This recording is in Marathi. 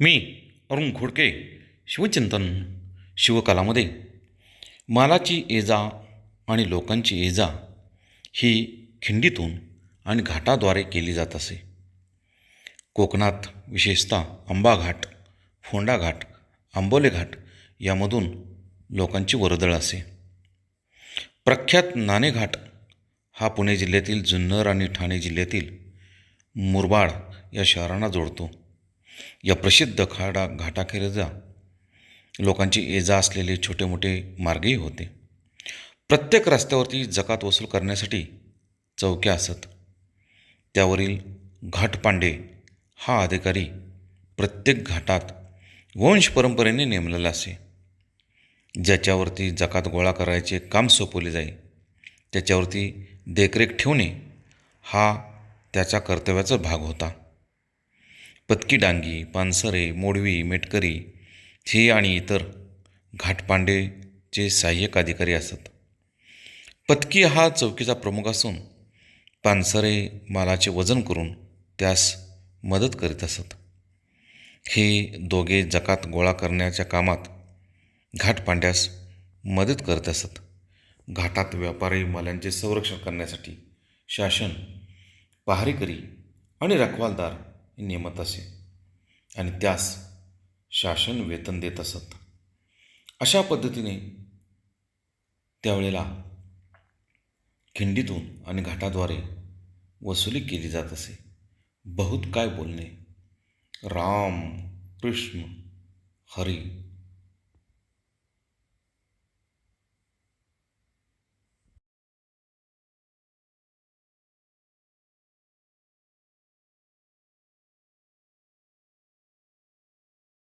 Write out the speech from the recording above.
मी अरुण खोडके शिवचिंतन शिवकलामध्ये. मालाची एजा आणि लोकांची एजा ही खिंडीतून आणि घाटाद्वारे केली जात असे. कोकणात विशेषतः आंबा घाट फोंडा घाट आंबोले घाट यामधून लोकांची वर्दळ असे. प्रख्यात नाणेघाट हा पुणे जिल्ह्यातील जुन्नर आणि ठाणे जिल्ह्यातील मुरबाड या शहरांना जोडतो. या प्रसिद्ध खाडा घाटाखेरजा लोकांची येजा असलेले छोटे मोठे मार्गही होते. प्रत्येक रस्त्यावरती जकात वसूल करण्यासाठी चौक्या असत. त्यावरील घाटपांडे हा अधिकारी प्रत्येक घाटात वंश परंपरेने नेमलेला असे. ज्याच्यावरती जकात गोळा करायचे काम सोपवले जाई त्याच्यावरती देखरेख ठेवणे हा त्याच्या कर्तव्याचा भाग होता. पतकी डांगी पानसरे मोडवी मेटकरी हे आणि इतर घाटपांडेचे सहाय्यक अधिकारी असत. पतकी हा चौकीचा प्रमुख असून पानसरे मालाचे वजन करून त्यास मदत करीत असत. हे दोघे जकात गोळा करण्याच्या कामात घाटपांड्यास मदत करत असत. घाटात व्यापारी मालांचे संरक्षण करण्यासाठी शासन पहारेकरी आणि रखवालदार नेमत असे. आणि त्यास शासन वेतन देत असत. अशा पद्धतीने त्यावेळेला खिंडीतून आणि घाटाद्वारे वसुली केली जात असे. बहुत काय बोलणे. राम कृष्ण हरी